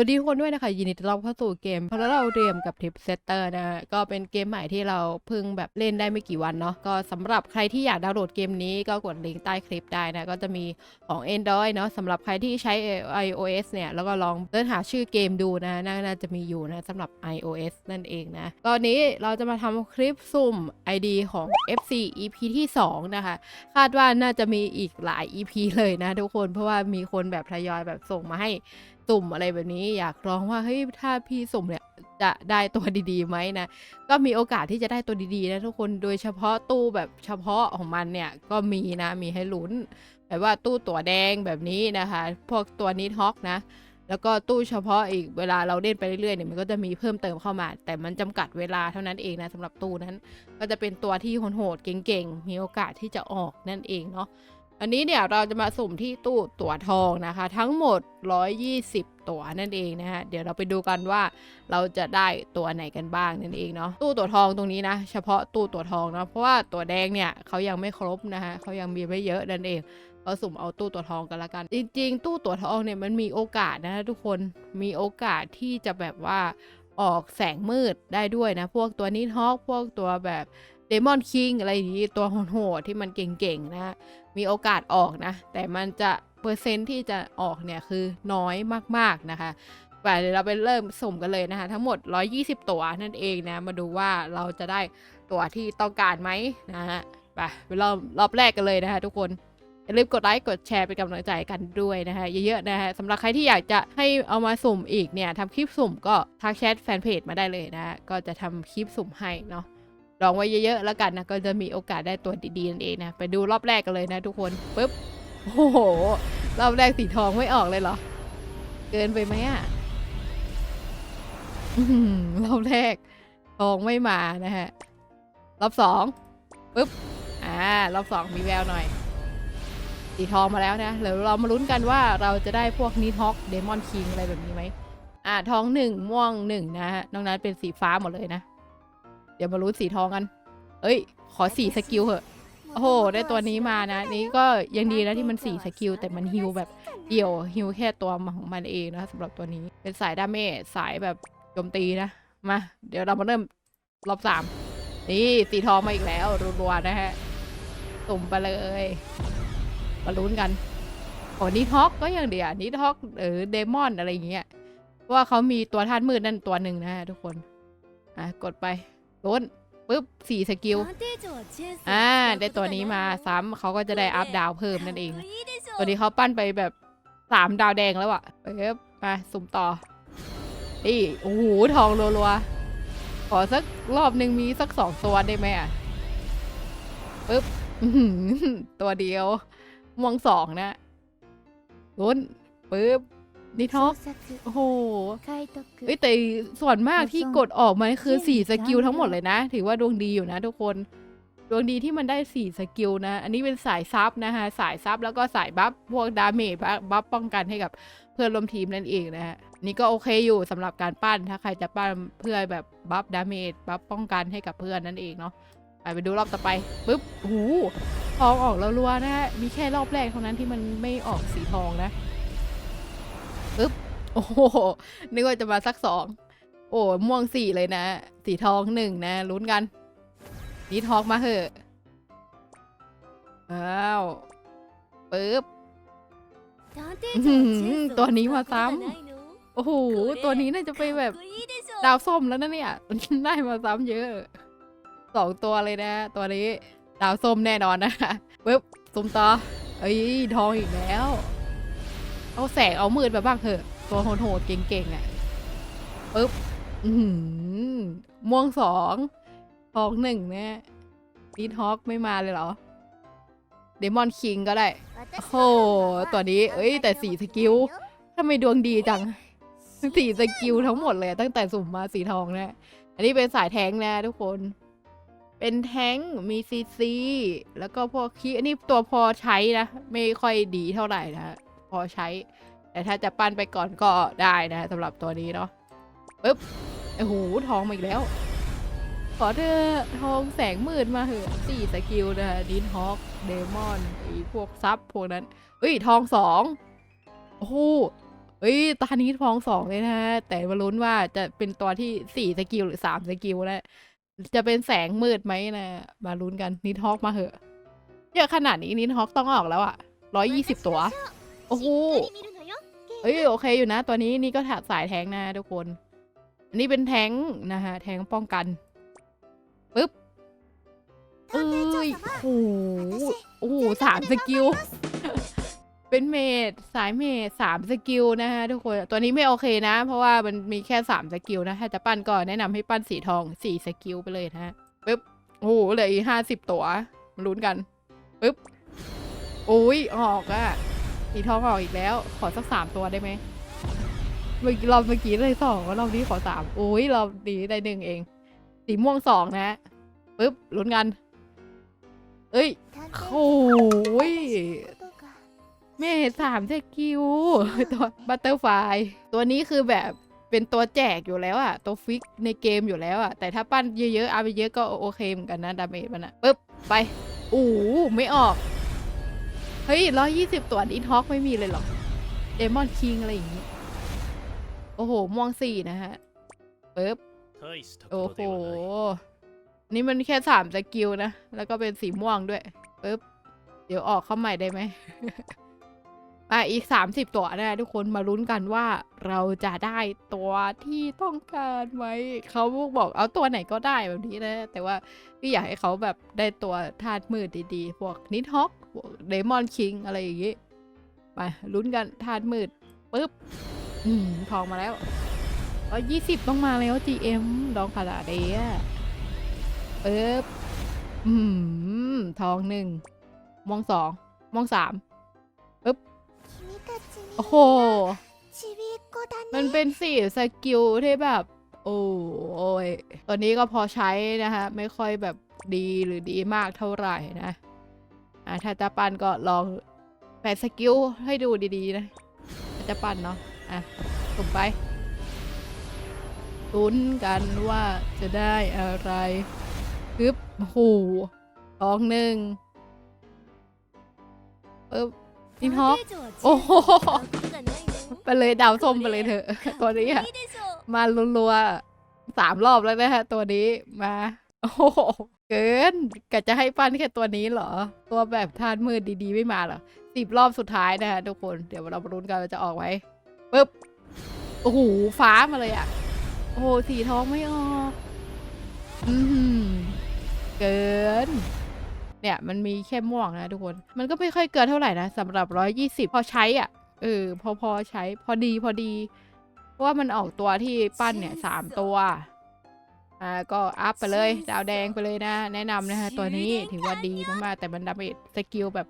วัสดีทุกคนด้วยนะคะยินดีต้อนรับเข้าสู่เกมเพราะเราเรียมกับทิปเซตเตอร์นะก็เป็นเกมใหม่ที่เราเพิ่งแบบเล่นได้ไม่กี่วันเนาะก็สำหรับใครที่อยากดาวน์โหลดเกมนี้ก็กดลิงก์ใต้คลิปได้นะ ก็จะมีของ Android เนาะสำหรับใครที่ใช้ iOS เนี่ย แล้วก็ลองเสิร์ชหาชื่อเกมดูนะน่าจะมีอยู่นะสำหรับ iOS นั่นเองนะ ตอนนี้เราจะมาทำคลิปสุ่ม ID ของ FC EP ที่ 2 นะคะ คาดว่าน่าจะมีอีกหลาย EP เลยนะทุกคนเพราะว่ามีคนแบบทยอยแบบส่งมาให้ สุ่มอะไรแบบนี้ อยากลองว่าเฮ้ยถ้าพี่สุ่มเนี่ยจะได้ตัวดีๆไหมนะ ก็มีโอกาสที่จะได้ตัวดีๆนะทุกคนโดยเฉพาะตู้แบบเฉพาะของมันเนี่ยก็มีนะมีให้ลุ้นแบบว่าตู้ตัวแดงแบบนี้นะคะ พวกตัวนิดฮอกนะแล้วก็ตู้เฉพาะอีกเวลาเราเล่นไปเรื่อยๆเนี่ยมันก็จะมีเพิ่มเติมเข้ามา แต่มันจำกัดเวลาเท่านั้นเองนะสำหรับตู้นั้น ก็จะเป็นตัวที่โหดๆเก่งๆ มีโอกาสที่จะออกนั่นเองเนาะ อันนี้เนี่ยเราจะมาสุ่มที่ตู้ตั๋วทองนะคะ ทั้งหมด 120 ตั๋วนั่นเองนะฮะเดี๋ยวเราไปดูกันว่าเราจะได้ตัวไหนกันบ้างนั่นเองเนาะตู้ตั๋วทองตรงนี้นะ เฉพาะตู้ตั๋วทองเนาะเพราะว่าตั๋วแดงเนี่ยเขายังไม่ครบนะฮะเขายังมีไม่เยอะนั่นเองเราสุ่มเอาตู้ตั๋วทองกันละกัน จริง ๆ ตู้ตั๋วทองเนี่ยมันมีโอกาสนะทุกคนมีโอกาสที่จะแบบว่าออกแสงมืดได้ด้วยนะ พวกตัวนิทฮอกพวกตัวแบบ เดมอนคิงอะไรอย่างนี้ตัวโหดที่มันเก่งๆนะ มีโอกาสออกนะ แต่มันจะเปอร์เซ็นต์ที่จะออกเนี่ยคือน้อยมากๆนะคะไปเดี๋ยวเราไปเริ่มสุ่มกันเลยนะคะ ทั้งหมด 120 ตัวนั่นเองนะ มาดูว่าเราจะได้ตัวที่ต้องการไหมนะฮะไปไปรอบรอบแรกกันเลยนะคะทุกคนอย่าลืมกดไลค์กดแชร์เป็นกำลังใจกันด้วยนะคะเยอะๆนะคะสำหรับใครที่อยากจะให้เอามาสุ่มอีกเนี่ยทำคลิปสุ่มก็ทักแชทแฟนเพจมาได้เลยนะก็จะทำคลิปสุ่มให้เนาะ ลองไว้เยอะๆแล้วกันนะก็จะมีโอกาสได้ตัวดีๆนั่นเองนะไปดูรอบแรกกันเลยนะทุกคนปุ๊บโอ้โหรอบแรกสีทองไม่ออกเลยเหรอ เกินไปไหมอะรอบแรกทองไม่มานะฮะรอบสองปุ๊บอ่ารอบสองมีแววหน่อยสีทองมาแล้วนะเดี๋ยวเรามาลุ้นกันว่าเราจะได้พวกนิทอกเดมอนคิงอะไรแบบนี้ไหมอ่าทองหนึ่งม่วงหนึ่งนะฮะนอกนั้นเป็นสีฟ้าหมดเลยนะ เดี๋ยวมาลุ้นสีทองกัน เอ้ย ขอสีสกิลเหอะ โอ้โห ได้ตัวนี้มานะ นี่ก็ยังดีนะที่มันสีสกิลแต่มันฮิวแบบเดี่ยวฮิวแค่ตัวของมันเองนะสำหรับตัวนี้ เป็นสายดาเมจสายแบบโจมตีนะ มา เดี๋ยวเรามาเริ่มรอบสามนี่สีทองมาอีกแล้วรัวๆนะฮะสุ่มไปเลยมาลุ้นกันโอ้นิทอกก็อย่างเดียวนิทอกหรือเดมอนอะไรอย่างเงี้ยเพราะว่าเขามีตัวธาตุมืดนั่นตัวหนึ่งนะฮะทุกคน อะ กดไป ลุ้นปุ๊บสี่สกิล อ่า ได้ตัวนี้มาซ้ำเขาก็จะได้อัพดาวเพิ่มนั่นเอง ตัวนี้เขาปั้นไปแบบสามดาวแดงแล้วอะเอ๊บมาสุ่มต่อนี่โอ้โหทองรัวๆ ขอสักรอบหนึ่งมีสักสองตัวได้ไหมอะปุ๊บตัวเดียวม่วงสองนะลุ้นปุ๊บ นี่ท็อกโอ้โหเอ้ยแต่ส่วนมากที่กดออกมาคือสี่สกิลทั้งหมดเลยนะ ถือว่าดวงดีอยู่นะทุกคนดวงดีที่มันได้สี่สกิลนะ อันนี้เป็นสายซับนะคะสายซับแล้วก็สายบัฟพวกดาเมจบัฟป้องกันให้กับเพื่อนร่วมทีมนั่นเองนะฮะนี่ก็โอเคอยู่สำหรับการปั้นถ้าใครจะปั้นเพื่อแบบบัฟดาเมจบัฟป้องกันให้กับเพื่อนนั่นเองเนาะไปไปดูรอบต่อไปปุ๊บโอ้โหทองออกแล้วรัวๆนะฮะมีแค่รอบแรกเท่านั้นที่มันไม่ออกสีทองนะปุ๊บ โอ้โหนึกว่าจะมาสักสองโอ้ม่วงสี่เลยนะ สีทองหนึ่งนะลุ้นกัน นี่ทองมาเหอะอ้าวปึ๊บตัวนี้มาซ้ำโอ้โหตัวนี้น่าจะไปแบบ ดาวส้มแล้วนะเนี่ยได้มาซ้ำเยอะสองตัวเลยนะ ตัวนี้ ดาวส้มแน่นอนนะคะปึ๊บซุ่มต่อเอ้ยทองอีกแล้ว เอาแสงเอามืดไปบ้างเถอะ ตัวโหดๆเก่งๆอะปึ๊บอืม่วงสองทองหนึ่งเนี่ยนีทอกไม่มาเลยเหรอ เดมอนคิงก็ได้ โอ้โหตัวนี้ เอ้ย แต่สีสกิลทำไมดวงดีจังสีสกิลทั้งหมดเลย ตั้งแต่สุ่มมาสีทองเนี่ยอันนี้เป็นสายแทงนะทุกคน เป็นแทงมีซีซีแล้วก็พวกคีอันนี้ตัวพอใช้นะ ไม่ค่อยดีเท่าไหร่นะ พอใช้ แต่ถ้าจะปั้นไปก่อนก็ได้นะสำหรับตัวนี้เนาะปึ๊บโอ้โหทองมาอีกแล้ว ขอเธอทองแสงมืดมาเหอะสี่สกิลนะดินฮอกเดมอนไอพวกซับพวกนั้นเอ้ยทองสองโอ้โหเฮ้ยตอนนี้ทองสองเลยนะฮะแต่มาลุ้นว่าจะเป็นตัวที่สี่สกิลหรือสามสกิลแล้วจะเป็นแสงมืดไหมนะมาลุ้นกันนิทอกมาเหอะเยอะขนาดนี้นิทอกต้องออกแล้วอะร้อยยี่สิบตัว โอ้โห เอ้ยโอเคอยู่นะ ตัวนี้นี่ก็ถาสายแทงนะทุกคน อันนี้เป็นแทงนะฮะแทงป้องกันปึ๊บเอ้ยโอ้โหโอ้โหสามสกิล เป็นเมดสายเมดสามสกิลนะฮะทุกคน ตัวนี้ไม่โอเคนะ เพราะว่ามันมีแค่สามสกิลนะ ถ้าจะปั้นก็แนะนำให้ปั้นสีทองสี่สกิลไปเลยนะฮะปึ๊บโอ้โหเหลืออีกห้าสิบตัวมาลุ้นกันปึ๊บโอ้ยออกอะ สีทองออกอีกแล้ว ขอสักสามตัวได้ไหมเมื่อกี้รอบเมื่อกี้เลยสองรอบนี้ขอสามโอ้ยเรอบนี้ได้หนึ่งเอง สีม่วงสองนะปึ๊บลุ้นกัน เอ้ยโอ้ยเมดสามสกิลตัวบัตเตอร์ไฟตัวนี้คือแบบเป็นตัวแจกอยู่แล้วอะตัวฟิกในเกมอยู่แล้วอะแต่ถ้าปั้นเยอะๆเอาไปเยอะก็โอเคเหมือนกันนะดาเมจมันอะปึ๊บไปโอ้ไม่ออก เฮ้ยร้อยยี่สิบตัวดีท็อกไม่มีเลยหรอกเดมอนคิงอะไรอย่างงี้ โอ้โหมองสี่นะฮะปึ๊บโอ้โห นี่มันแค่สามสกิลนะ แล้วก็เป็นสีม่วงด้วยปึ๊บ เดี๋ยวออกเข้าใหม่ได้ไหม อะอีกสามสิบตัวนะทุกคนมาลุ้นกันว่าเราจะได้ตัวที่ต้องการไหมเขาบอกเอาตัวไหนก็ได้แบบนี้นะ แต่ว่าพี่อยากให้เขาแบบได้ตัวธาตุมืดดีๆ พวกนิทฮอกพวกเดมอนคิงอะไรอย่างงี้ไปลุ้นกันธาตุมืดปึ๊บอืมทองมาแล้วร้อยี่สิบต้องมาแล้ว GM ดองคาราเดียปึ๊บอืมทองหนึ่งม่วงสองม่วงสาม โอ้โหมันเป็นสี่สกิลที่แบบ โอ้ยตัวนี้ก็พอใช้นะคะ ไม่ค่อยแบบดีหรือดีมากเท่าไหร่นะอะถ้าจะปั้นก็ลองแปดสกิลให้ดูดีๆนะถ้าจะปั้นเนาะอะสุ่มไปลุ้นกันว่าจะได้อะไรปึ๊บโอ้โหสองหนึ่งปึ๊บ นินฮอกโอ้โหไปเลยดาวส้มไปเลยเถอะ ตัวนี้อะมารัวๆสามรอบแล้วนะฮะ ตัวนี้มา โอ้โหเกินกะจะให้ปั้นแค่ตัวนี้เหรอ ตัวแบบทานมืดดีๆไม่มาเหรอสิบรอบสุดท้ายนะฮะทุกคนเดี๋ยวเรามาลุ้นกันว่าจะออกไหมปึ๊บโอ้โหฟ้ามาเลยอะโอ้โหสีทองไม่ออก อืมเกิน เนี่ยมันมีแค่ม่วงนะทุกคน มันก็ไม่ค่อยเกินเท่าไหร่นะสำหรับร้อยยี่สิบพอใช้อะเออพอพอใช้พอดีพอดีเพราะว่ามันออกตัวที่ปั้นเนี่ยสามตัวอ่าก็อัพไปเลย ดาวแดงไปเลยนะ แนะนำนะคะตัวนี้ถือว่าดีมากๆแต่มันดาเมจสกิลแบบ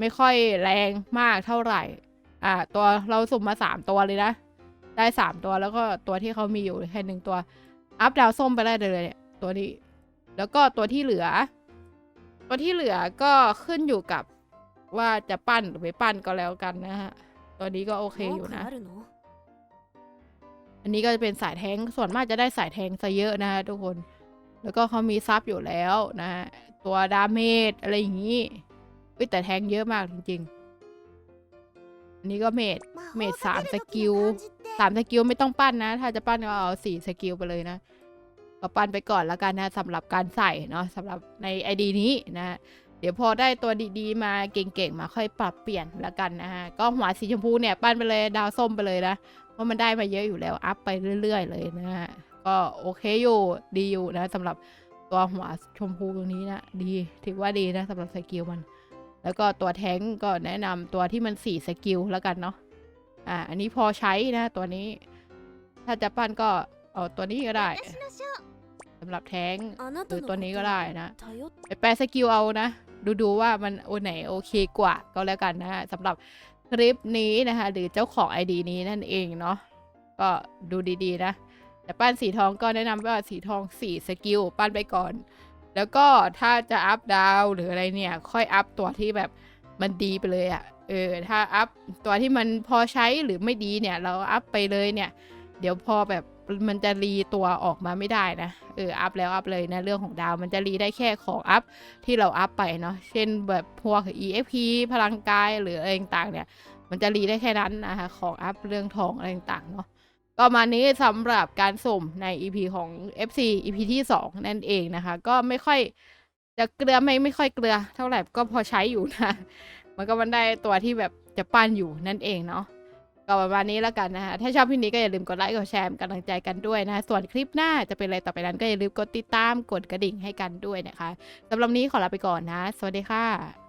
ไม่ค่อยแรงมากเท่าไหร่ อ่า ตัวเราสุ่มมาสามตัวเลยนะ ได้สามตัวแล้วก็ตัวที่เขามีอยู่แค่หนึ่งตัว อัพดาวส้มไปได้เลยเนี่ยตัวนี้ แล้วก็ตัวที่เหลือ ตัวที่เหลือก็ขึ้นอยู่กับว่าจะปั้นหรือไม่ปั้นก็แล้วกันนะฮะ ตัวนี้ก็โอเคอยู่นะ อันนี้ก็จะเป็นสายแทงส่วนมากจะได้สายแทงซะเยอะนะฮะทุกคน แล้วก็เขามีซับอยู่แล้วนะฮะตัวดาเมจอะไรอย่างนี้เฮ้ยแต่แทงเยอะมากจริงๆ อันนี้ก็เมจเมจสามสกิลสามสกิลไม่ต้องปั้นนะ ถ้าจะปั้นก็เอาสี่สกิลไปเลยนะ ก็ปั้นไปก่อนแล้วกันนะสำหรับการใส่เนาะสำหรับในไอดีนี้นะเดี๋ยวพอได้ตัวดีๆ มาเก่งๆ มาค่อยปรับเปลี่ยนแล้วกันนะฮะก็หัวสีชมพูเนี่ยปั้นไปเลยดาวส้มไปเลยนะเพราะมันได้มาเยอะอยู่แล้วอัพไปเรื่อย ๆ เลยนะฮะก็โอเคอยู่ดีอยู่นะสำหรับตัวหัวชมพูตรงนี้นะดีถือว่าดีนะสำหรับสกิลมัน แล้วก็ตัวแท้งก็แนะนำตัวที่มันสี่สกิลแล้วกันเนาะอ่าอันนี้พอใช้นะตัวนี้ ถ้าจะปั้นก็เอาตัวนี้ก็ได้ำหรับแท้งหรือตัวนี้ก็ได้นะไปแปลสกิลเอานะ ดูดูๆว่ามันโอไหนโอเคกว่าก็แล้วกันนะฮะสำหรับคลิปนี้นะคะ หรือเจ้าของ ID นี้นั่นเองเนาะก็ดูดีๆนะ แต่ปั้นสีทองก็แนะนำว่าสีทองสี่สกิลปั้นไปก่อน แล้วก็ถ้าจะอัพดาวหรืออะไรเนี่ย ค่อยอัพตัวที่แบบมันดีไปเลยอะ่ะเออถ้าอัพตัวที่มันพอใช้หรือไม่ดีเนี่ย เราอัพไปเลยเนี่ย เดี๋ยวพอแบบ มันจะรีตัวออกมาไม่ได้นะ เออ อัพแล้วอัพเลยนะเรื่องของดาว มันจะรีได้แค่ของอัพที่เราอัพไปเนาะ เช่นแบบพวก EXP พลังกายหรืออะไรต่างเนี่ย มันจะรีได้แค่นั้นนะคะของอัพเรื่องทองอะไรต่างเนาะก็มานี้สำหรับการสุ่มใน EP ของ FC EP ที่ 2 นั่นเองนะคะ ก็ไม่ค่อยจะเกลือไม่ไม่ค่อยเกลือ เท่าไหร่ก็พอใช้อยู่นะ มันก็มันได้ตัวที่แบบจะปั้นอยู่นั่นเองเนาะ ก็ประมาณนี้แล้วกันนะคะถ้าชอบคลิปนี้ก็อย่าลืมกดไลค์กดแชร์กำลังใจกันด้วยนะคะส่วนคลิปหน้าจะเป็นอะไรต่อไปนั้นก็อย่าลืมกดติดตามกดกระดิ่งให้กันด้วยนะคะสำหรับนี้ขอลาไปก่อนนะ สวัสดีค่ะ